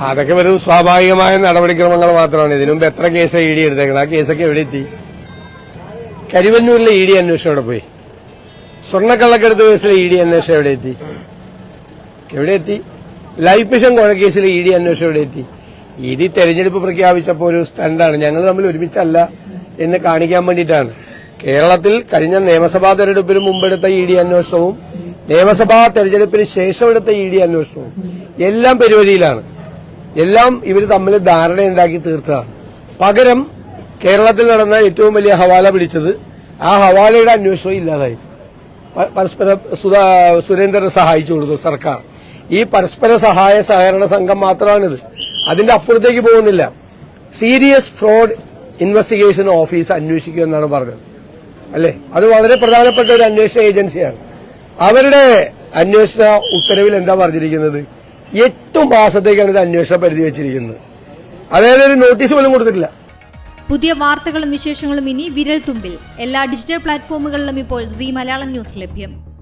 അതൊക്കെ വെറും സ്വാഭാവികമായ നടപടിക്രമങ്ങൾ മാത്രമാണ്. ഇതിനു മുമ്പ് എത്ര കേസ് ഇ ഡി എടുത്തേക്കണം ആ കേസൊക്കെ എവിടെ എത്തി? കരുവന്നൂരിലെ ഇ ഡി അന്വേഷണം അവിടെ പോയി? സ്വർണക്കള്ളക്കെടുത്ത കേസിലെ ഇ ഡി അന്വേഷണം എവിടെ എത്തി? എവിടെ എത്തി? ലൈഫ് മിഷൻ കൊഴക്കേസിലെ ഇ ഡി അന്വേഷണം എവിടെ എത്തി? ഇത് തെരഞ്ഞെടുപ്പ് പ്രഖ്യാപിച്ചപ്പോൾ ഒരു സ്റ്റണ്ടാണ്. ഞങ്ങൾ തമ്മിൽ ഒരുമിച്ചല്ല എന്ന് കാണിക്കാൻ വേണ്ടിയിട്ടാണ്. കേരളത്തിൽ കഴിഞ്ഞ നിയമസഭാ തെരഞ്ഞെടുപ്പിന് മുമ്പെടുത്ത ഇ ഡി അന്വേഷണവും നിയമസഭാ തെരഞ്ഞെടുപ്പിന് ശേഷം എടുത്ത ഇ ഡി അന്വേഷണവും എല്ലാം പരിപാടിയിലാണ് എല്ലാം ഇവർ തമ്മിൽ ധാരണയുണ്ടാക്കി തീർത്തതാണ്. പകരം കേരളത്തിൽ നടന്ന ഏറ്റവും വലിയ ഹവാല പിടിച്ചത് ആ ഹവാലയുടെ അന്വേഷണം ഇല്ലാതായി. പരസ്പര സുരേന്ദ്രനെ സഹായിച്ചു കൊടുത്തു സർക്കാർ. ഈ പരസ്പര സഹായ സഹകരണ സംഘം മാത്രമാണിത്. അതിന്റെ അപ്പുറത്തേക്ക് പോകുന്നില്ല. സീരിയസ് ഫ്രോഡ് ഇൻവെസ്റ്റിഗേഷൻ ഓഫീസ് അന്വേഷിക്കുമെന്നാണ് പറഞ്ഞത്. അല്ലേ? അത് വളരെ പ്രധാനപ്പെട്ട ഒരു അന്വേഷണ ഏജൻസിയാണ്. അവരുടെ അന്വേഷണ ഉത്തരവിൽ എന്താ പറഞ്ഞിരിക്കുന്നത്? എട്ട് മാസത്തേക്കാണ് ഇത് അന്വേഷണ പരിധി വെച്ചിരിക്കുന്നത്. അതായത് ഒരു നോട്ടീസ് പോലും കൊടുത്തിട്ടില്ല. പുതിയ വാർത്തകളും വിശേഷങ്ങളും ഇനി വിരൽ തുമ്പിൽ എല്ലാ ഡിജിറ്റൽ പ്ലാറ്റ്ഫോമുകളിലും ഇപ്പോൾ സി മലയാളം ന്യൂസ് ലഭ്യം.